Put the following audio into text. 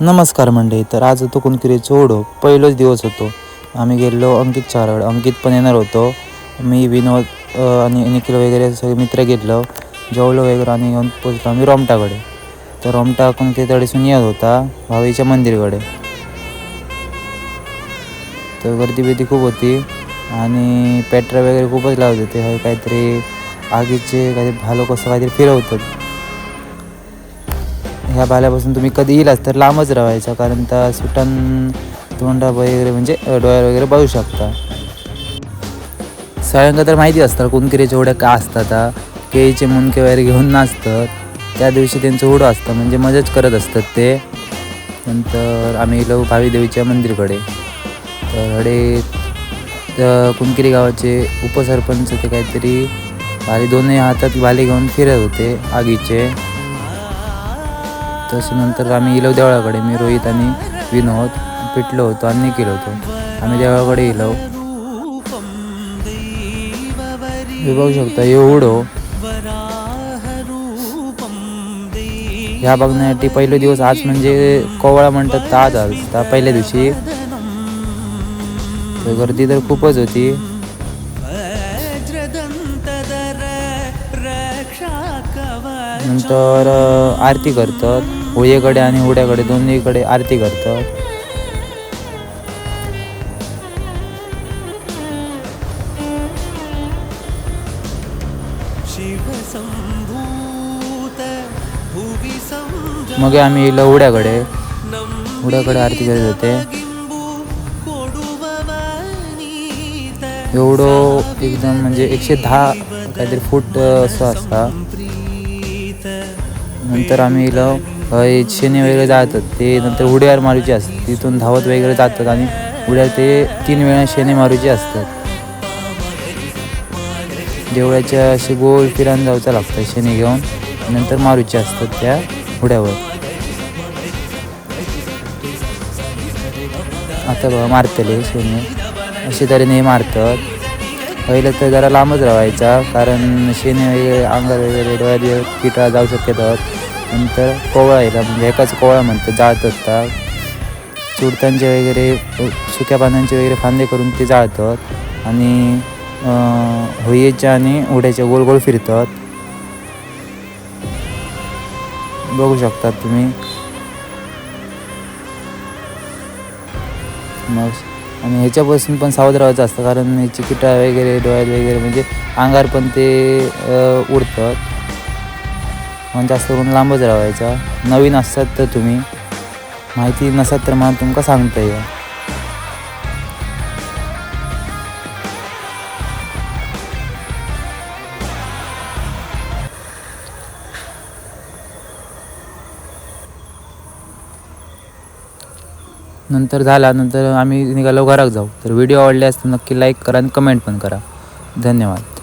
नमस्कार मंडळी तर आज होतो कुणकिरी चोडो पहिलोच दिवस होतो. आम्ही गेलो अंकित चारवड अंकित पण येणार होतो. मी विनोद आणि निखिल वगैरे सगळे मित्र गेलो जेवलो वगैरे आणि येऊन पोचलो आम्ही रोमटाकडे. तर रोमटा ते दिसून येत होता? भावीच्या मंदिरकडे. तर गर्दी बिर्दी खूप होती. आणि पेट्रा वगैरे खूपच लावत होते. हे काहीतरी आगीचे काहीतरी भालो कसं काहीतरी फिरवतात. ह्या भाल्यापासून तुम्ही कधी येईलाच तर लांबच राहायचा कारण त्या सुटण तोंडा वगैरे म्हणजे डोळ्या डोळ्यावर वगैरे बघू शकता. सगळ्यांना तर माहिती असतं कुणकिरीच्या उड्या का असतात केळीचे मुंडके वगैरे घेऊन नाचतात. त्या दिवशी त्यांचं उडं असतं म्हणजे मजाच करत असतात ते. नंतर आम्ही गेलो भावी देवीच्या मंदिरकडे. तर हडे कुणकिरी गावाचे उपसरपंच ते काहीतरी भाले दोन्ही हातात भाले घेऊन फिरत होते आगीचे. तसं नंतर आम्ही गेलो देवळाकडे मी रोहित आणि विनोद पिटलो होतो आणि केलो होतो. आम्ही देवळाकडे गेलो हे बघू शकता एवढो. ह्या बघण्यासाठी पहिला दिवस आज म्हणजे कोवळा म्हणतात तर आज आलता पहिल्या दिवशी तर गर्दी तर खूपच होती. नंतर आरती करतात. होळीकडे आणि उड्याकडे दोन्हीकडे आरती करतात. मग आम्ही येलो उड्याकडे उड्याकडे आरती करत होते. एवढं एकदम म्हणजे एकशे दहा काहीतरी फूट असं असता. नंतर आम्ही गेलो अ, शेणे वगैरे जातात. ते नंतर उड्यावर मारूचे असतात तिथून धावत वगैरे जातात आणि उड्या ते तीन वेळा शेणे मारूचे असतात. देवळाच्या असे गोल फिरान जायचं लागतं शेणे घेऊन. नंतर मारूचे असतात त्या उड्यावर. आता बघा मारतले शेणे असे तऱ्हेने मारतात. पहिलं तर जरा लांबच राहायचा कारण शेणे वगैरे अंगार वगैरे डोळ्यात किटा जाऊ शकतात नंतर कोवळा येला म्हणजे एकाच कोवळा म्हणतात जाळत असतात चुडतांचे वगैरे सुक्या पानांचे वगैरे फांदे करून ते जाळतात आणि अं, आणि उड्याच्या गोल गोल फिरतात बघू शकतात तुम्ही. मग आणि ह्याच्यापासून पण सावध राहायचं असतं. कारण ह्याची वगैरे डोळ्यात वगैरे म्हणजे अंगार पण ते उडतात म्हणून जास्त करून लांबच राहायचा. नवीन असतात तर तुम्ही. माहिती नसत तर मला तुमका सांगता येईल नंतर झाला नंतर आम्ही निघालो घरात जाऊ. तर व्हिडिओ आवडले असता नक्की लाईक करा आणि कमेंट पण करा. धन्यवाद.